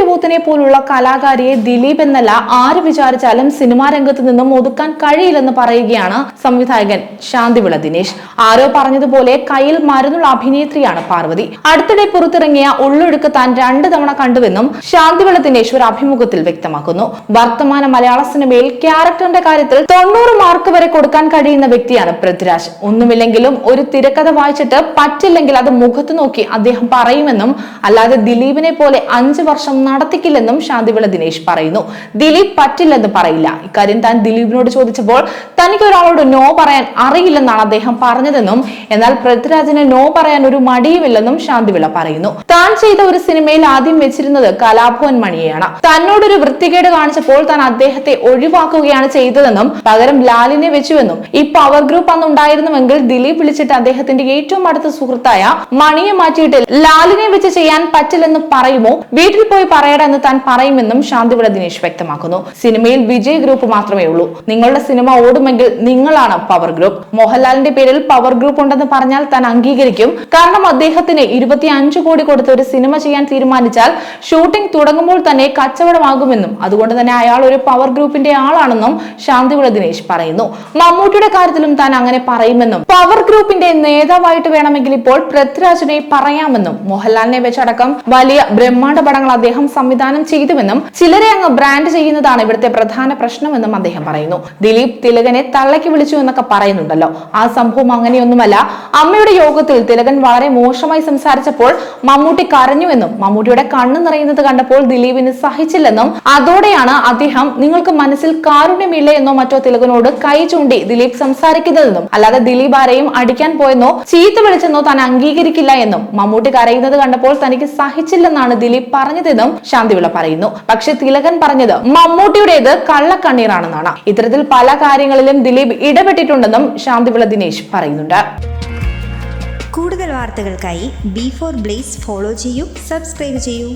തിരുവോത്തിനെ പോലുള്ള കലാകാരിയെ ദിലീപ് എന്നല്ല ആര് വിചാരിച്ചാലും സിനിമാ രംഗത്ത് നിന്നും ഒതുക്കാൻ കഴിയില്ലെന്ന് പറയുകയാണ് സംവിധായകൻ ശാന്തിവിള ദിനേശ്. ആരോ പറഞ്ഞതുപോലെ കയ്യിൽ മരുന്നുള്ള അഭിനേത്രിയാണ് പാർവതി. അടുത്തിടെ പുറത്തിറങ്ങിയ ഉള്ളൊഴുക്ക് താൻ രണ്ട് തവണ കണ്ടുവെന്നും ശാന്തിവിള ദിനേശ് ഒരു അഭിമുഖത്തിൽ വ്യക്തമാക്കുന്നു. വർത്തമാന മലയാള സിനിമയിൽ ക്യാരക്ടറിന്റെ കാര്യത്തിൽ തൊണ്ണൂറ് മാർക്ക് വരെ കൊടുക്കാൻ കഴിയുന്ന വ്യക്തിയാണ് പൃഥ്വിരാജ്. ഒന്നുമില്ലെങ്കിലും ഒരു തിരക്കഥ വായിച്ചിട്ട് പറ്റില്ലെങ്കിൽ അത് മുഖത്ത് നോക്കി അദ്ദേഹം പറയുമെന്നും അല്ലാതെ ദിലീപിനെ പോലെ അഞ്ചു വർഷം നടത്തിക്കില്ലെന്നും ശാന്തിവിള ദിനേശ് പറയുന്നു. ദിലീപ് പറ്റില്ലെന്ന് പറയില്ല. ഇക്കാര്യം താൻ ദിലീപിനോട് ചോദിച്ചപ്പോൾ തനിക്ക് ഒരാളോട് നോ പറയാൻ അറിയില്ലെന്നാണ് അദ്ദേഹം പറഞ്ഞതെന്നും എന്നാൽ പൃഥ്വിരാജിന് നോ പറയാൻ ഒരു മടിയുമില്ലെന്നും ശാന്തിവിള പറയുന്നു. താൻ ചെയ്ത ഒരു സിനിമയിൽ ആദ്യം വെച്ചിരുന്നത് കലാഭവൻ മണിയെയാണ്. തന്നോടൊരു വൃത്തികേട് കാണിച്ചപ്പോൾ താൻ അദ്ദേഹത്തെ ഒഴിവാക്കുകയാണ് ചെയ്തതെന്നും പകരം ലാലിനെ വെച്ചുവെന്നും ഈ പവർ ഗ്രൂപ്പ് അന്ന് ഉണ്ടായിരുന്നുവെങ്കിൽ ദിലീപ് വിളിച്ചിട്ട് അദ്ദേഹത്തിന്റെ ഏറ്റവും അടുത്ത സുഹൃത്തായ മണിയെ മാറ്റിയിട്ട് ലാലിനെ വെച്ച് ചെയ്യാൻ പറ്റില്ലെന്ന് പറയുമോ? വീട്ടിൽ പോയി പറയട എന്ന് താൻ പറയുമെന്നും ശാന്തിവിള ദിനേശ് വ്യക്തമാക്കുന്നു. സിനിമയിൽ വിജയ് ഗ്രൂപ്പ് മാത്രമേ ഉള്ളൂ. നിങ്ങളുടെ സിനിമ ഓടുമെങ്കിൽ നിങ്ങളാണ് പവർ ഗ്രൂപ്പ്. മോഹൻലാലിന്റെ പേരിൽ പവർ ഗ്രൂപ്പ് ഉണ്ടെന്ന് പറഞ്ഞാൽ താൻ അംഗീകരിക്കും. കാരണം അദ്ദേഹത്തിന് ഇരുപത്തി അഞ്ച് കോടി കൊടുത്ത് ഒരു സിനിമ ചെയ്യാൻ തീരുമാനിച്ചാൽ ഷൂട്ടിംഗ് തുടങ്ങുമ്പോൾ തന്നെ കച്ചവടമാകുമെന്നും അതുകൊണ്ട് തന്നെ അയാൾ ഒരു പവർ ഗ്രൂപ്പിന്റെ ആളാണെന്നും ശാന്തിവിള ദിനേശ് പറയുന്നു. മമ്മൂട്ടിയുടെ കാര്യത്തിലും താൻ അങ്ങനെ പറയുമെന്നും പവർ ഗ്രൂപ്പിന്റെ നേതാവായിട്ട് വേണമെങ്കിൽ ഇപ്പോൾ പൃഥ്വിരാജിനെ പറയാമെന്നും മോഹൻലാലിനെ വെച്ചടക്കം വലിയ ബ്രഹ്മാണ്ഡ പടങ്ങൾ അദ്ദേഹം സംവിധാനം ചെയ്തുവെന്നും ചിലരെ അങ്ങ് ബ്രാൻഡ് ചെയ്യുന്നതാണ് ഇവിടുത്തെ പ്രധാന പ്രശ്നമെന്നും അദ്ദേഹം പറയുന്നു. ദിലീപ് തിലകനെ തള്ളയ്ക്ക് വിളിച്ചു എന്നൊക്കെ പറയുന്നുണ്ടല്ലോ. ആ സംഭവം അങ്ങനെയൊന്നുമല്ല. അമ്മയുടെ യോഗത്തിൽ തിലകൻ വളരെ മോശമായി സംസാരിച്ചപ്പോൾ മമ്മൂട്ടി കരഞ്ഞുവെന്നും മമ്മൂട്ടിയുടെ കണ്ണു നിറയുന്നത് കണ്ടപ്പോൾ ദിലീപിന് സഹിച്ചില്ലെന്നും അതോടെയാണ് അദ്ദേഹം നിങ്ങൾക്ക് മനസ്സിൽ കാരുണ്യമില്ല എന്നോ മറ്റോ തിലകനോട് കൈ ചൂണ്ടി ദിലീപ് സംസാരിക്കുന്നതെന്നും അല്ലാതെ ദിലീപ് ആരെയും അടിക്കാൻ പോയെന്നോ ചീത്ത വിളിച്ചെന്നോ താൻ അംഗീകരിക്കില്ല എന്നും മമ്മൂട്ടി കരയുന്നത് കണ്ടപ്പോൾ തനിക്ക് സഹിച്ചില്ലെന്നാണ് ദിലീപ് പറഞ്ഞതെന്നും ശാന്തിവിള പറയുന്നു. പക്ഷെ തിലകൻ പറഞ്ഞത് മമ്മൂട്ടിയുടേത് കള്ളക്കണ്ണീറാണെന്നാണ് ഇത്തരത്തിൽ പല കാര്യങ്ങളിലും ദിലീപ് ഇടപെട്ടിട്ടുണ്ടെന്നും ശാന്തിവിള ദിനേശ് പറയുന്നുണ്ട്. കൂടുതൽ വാർത്തകൾക്കായി ബി ഫോർ ബ്ലേസ് ഫോളോ ചെയ്യൂ സബ്സ്ക്രൈബ് ചെയ്യൂ.